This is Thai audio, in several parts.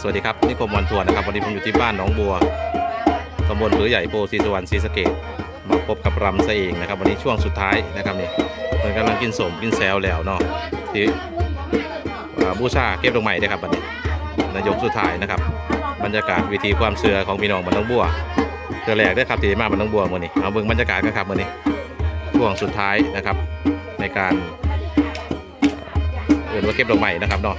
สวัสดีครับนิคมวันทัวร์นะครับ วันนี้ผมอยู่ที่บ้านหนองบัวตำบลผือใหญ่โพธิ์ศรีสุวรรณศรีสะเกดมาพบกับรำซะเองนะครับ วันนี้ช่วงสุดท้ายนะครับนี่เพิ่นกำลังกินสมกินแซวแล้วเนาะที่บูชาเก็บดอกไม้นะครับวันนี้นายกสุดท้ายนะครับ บรรยากาศวิธีความเชื่อของพี่น้องบ้านหนองบัวเจอแรกได้ครับที่มาบ้านหนองบัวมื้อนี้เอาเบิ่งบรรยากาศกันครับมื้อนี้ช่วงสุดท้ายนะครับ ในการเอ่อรียนว่าเก็บดอกไม้นะครับเนาะ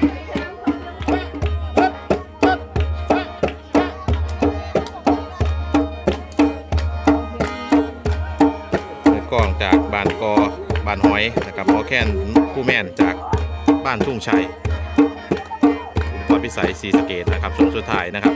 จากบ้านกอบ้านหอยนะครับหมอแค้นคู่แม่นจากบ้านทุ่งชัยวัดพิสัยสีสเกตนะครับช่วงสุดท้ายนะครับ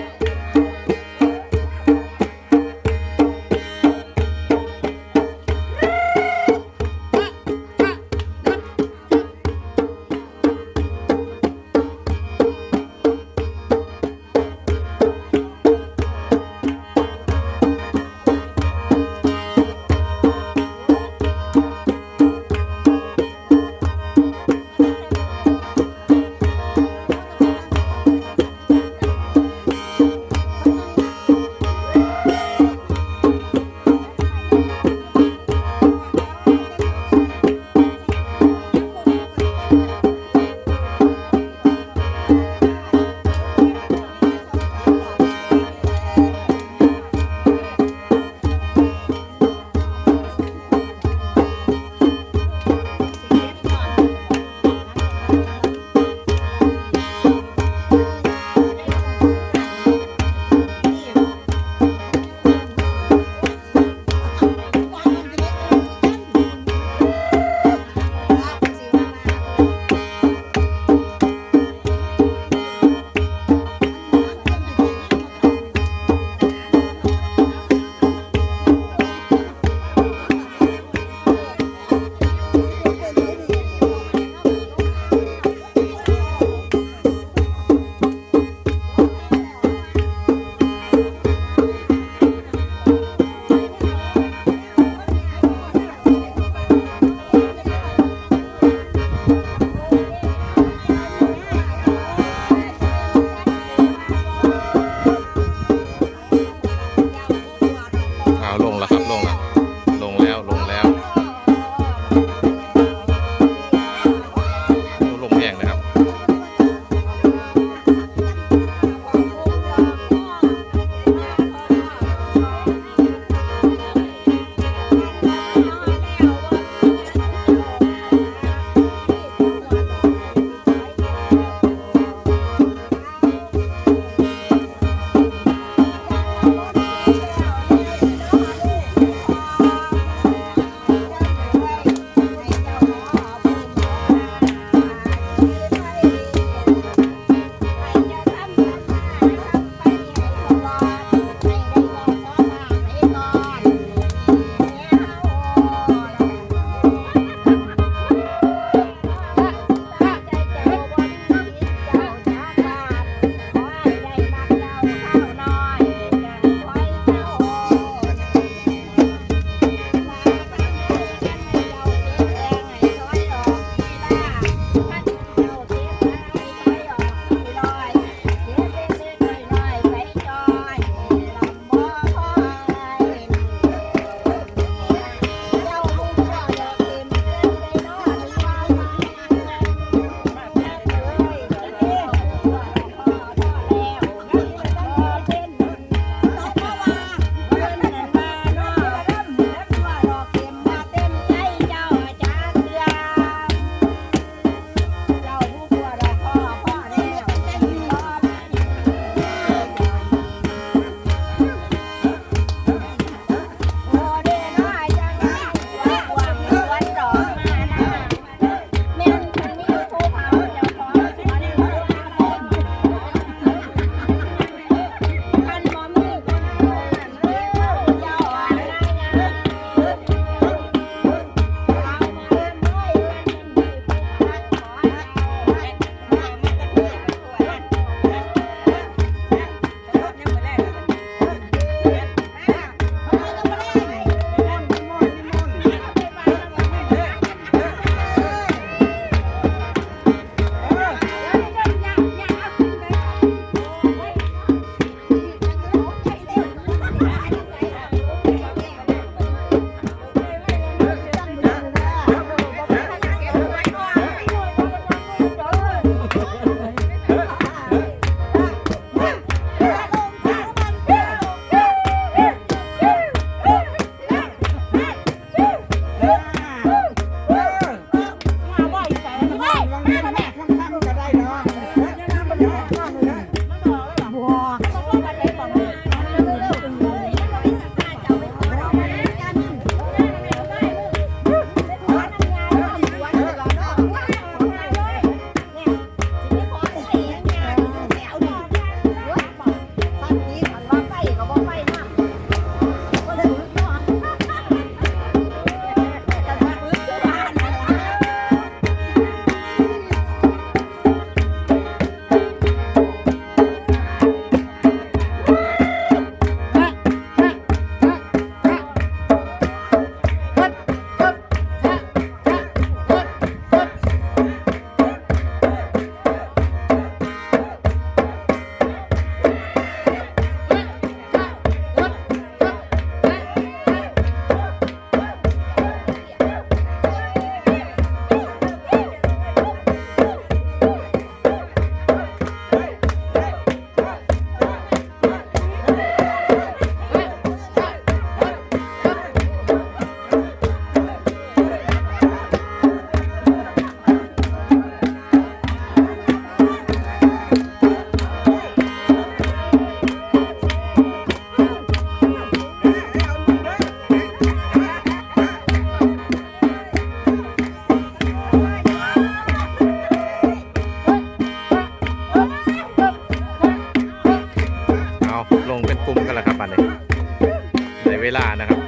ลานะครับ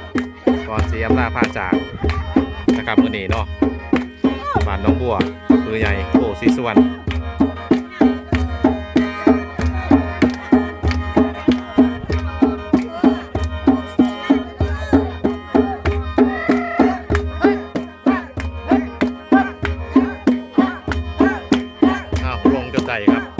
ก่อนเสียมลาผ้าจากนะครับมือนีเนาะบ้านน้องบัวปือใหญ่โพสีสุวรรณอ้าวลงจนใจครับ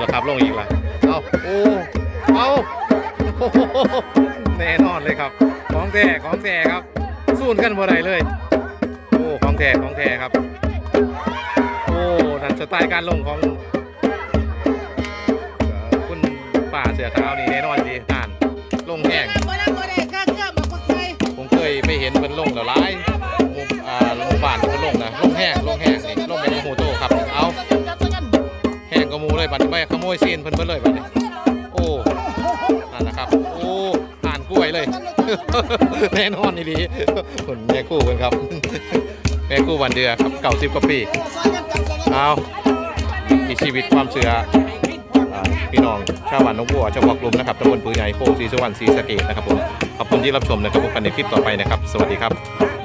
กแล้วครับ ลงอีกแล้วเอาโอ้เอาโอ้โหแน่นอนเลยครับ ของแท้ของแท้ครับสู้กันบ่ได้เลย โอ้ของแท้ของแท้ครับ โอ้นั่นสไตล์การลงของ บัดนี้ไปขโมยเซีนเพิ่นเพิ่นเลยบัดนี้โอ้นั่นนะครับ โอ้ผ่านกล้วยเลย แน่นอนนี่ดีคนแม่คู่เพิ่นครับ แม่คู่วันเดือครับเก่าสิบกว่าปีเอามีชีวิตความเชื่อพี่น้องชาวบ้านนกบัวเฉพาะกลุ่มนะครับตำบลปือใหญ่โพธิ์ศรีสุวรรณศรีสะเกดนะครับผมขอบคุณที่รับชมนะครับพบกันในคลิปต่อไปนะครับ สวัสดีครับ